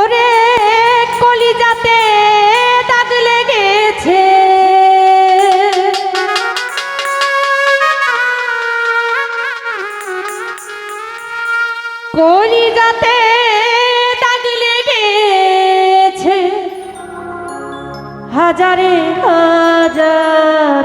ওরে কলিজাতে দাগ লেগেছে। কলিজাতে দাগ লেগেছে। হাজারে হাজার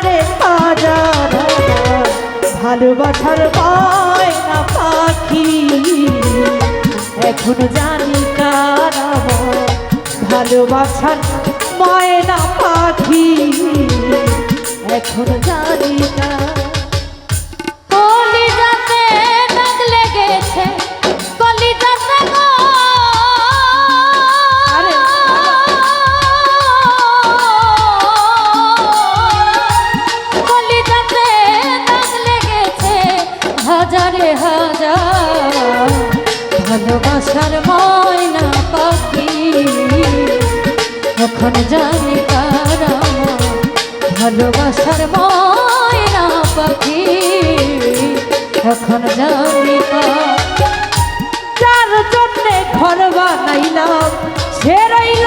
হাজারে ভালোবাসার ময়না পাখি। এখন জানি কারা ভালোবাসার ময়না পাখি। এখন জানি কার এখন জানি কার ভালোবাসার ময়না পাখি এখন জানি কার জন্যে ঘর বানাইলাম সে রইল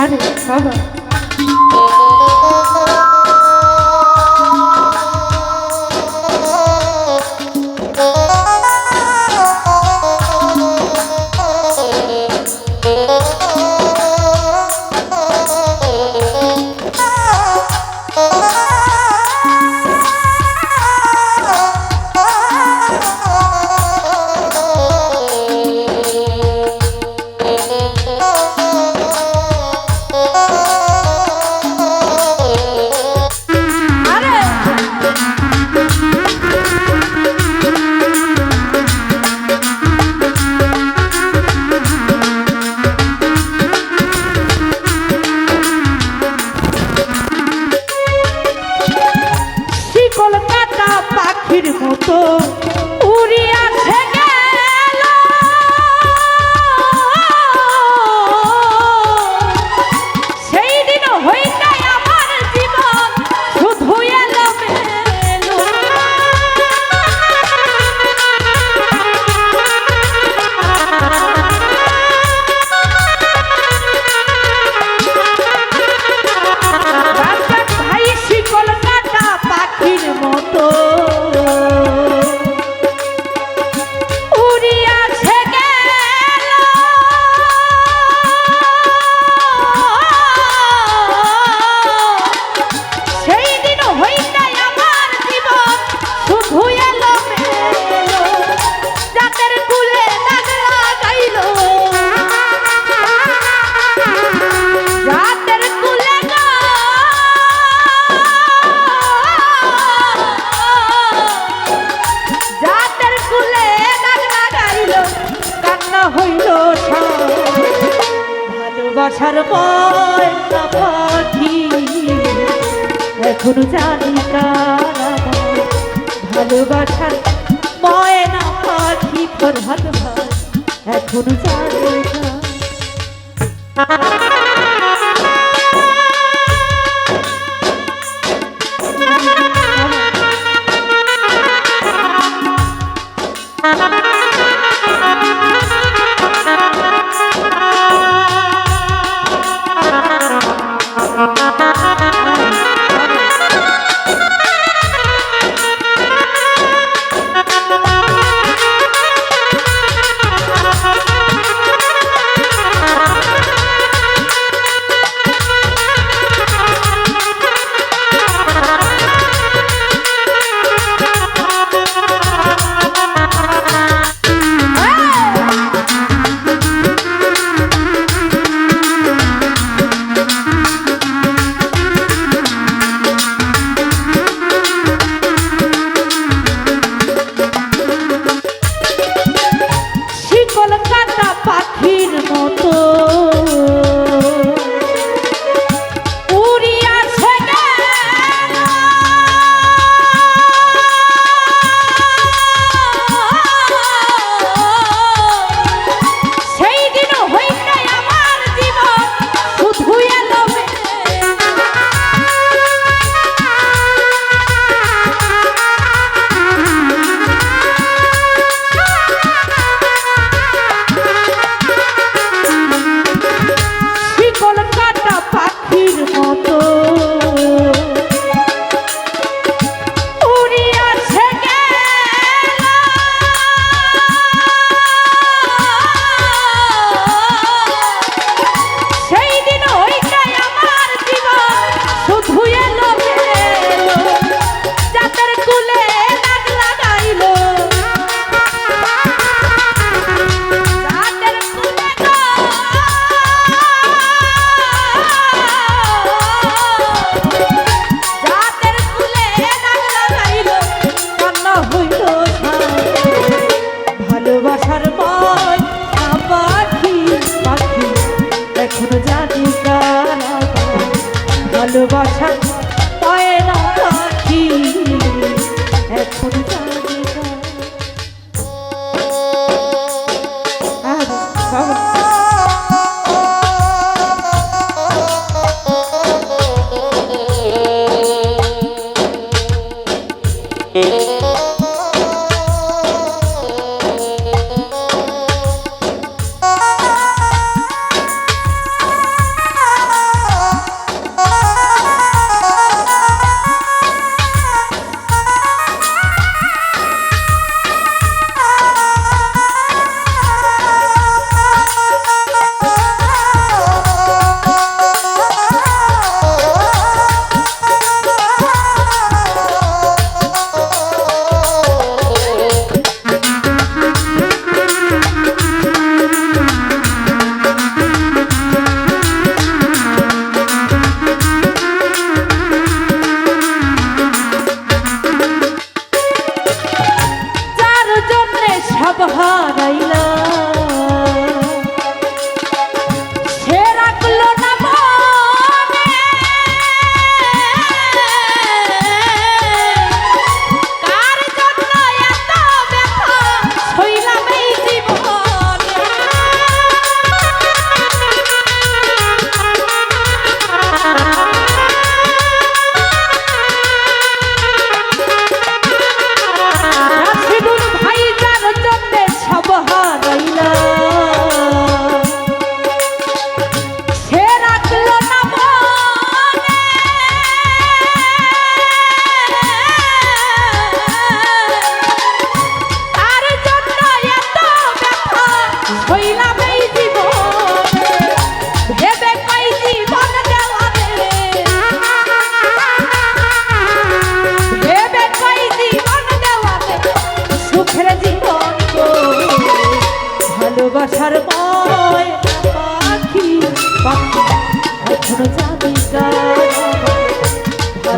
আরে বাবা। এখনও ভালোবাসা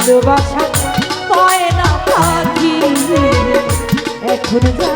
ভালোবাসা পায় না পাখি এখন যা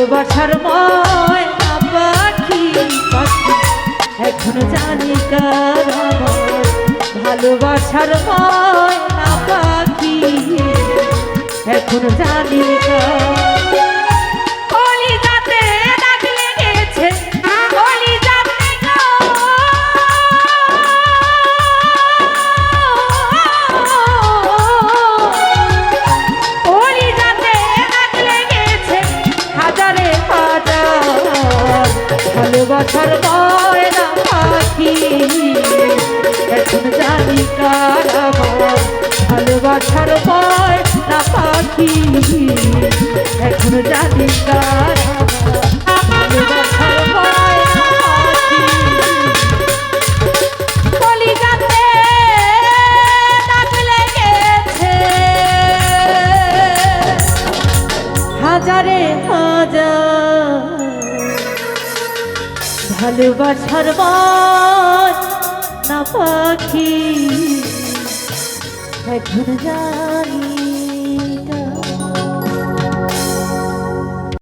ভালোবাসার ময় পাখি পাখি। এখন জানি কার ভালোবাসার ময় পাখি। এখন জানি কার ভালোবাসার বর না পাখি। এখন জান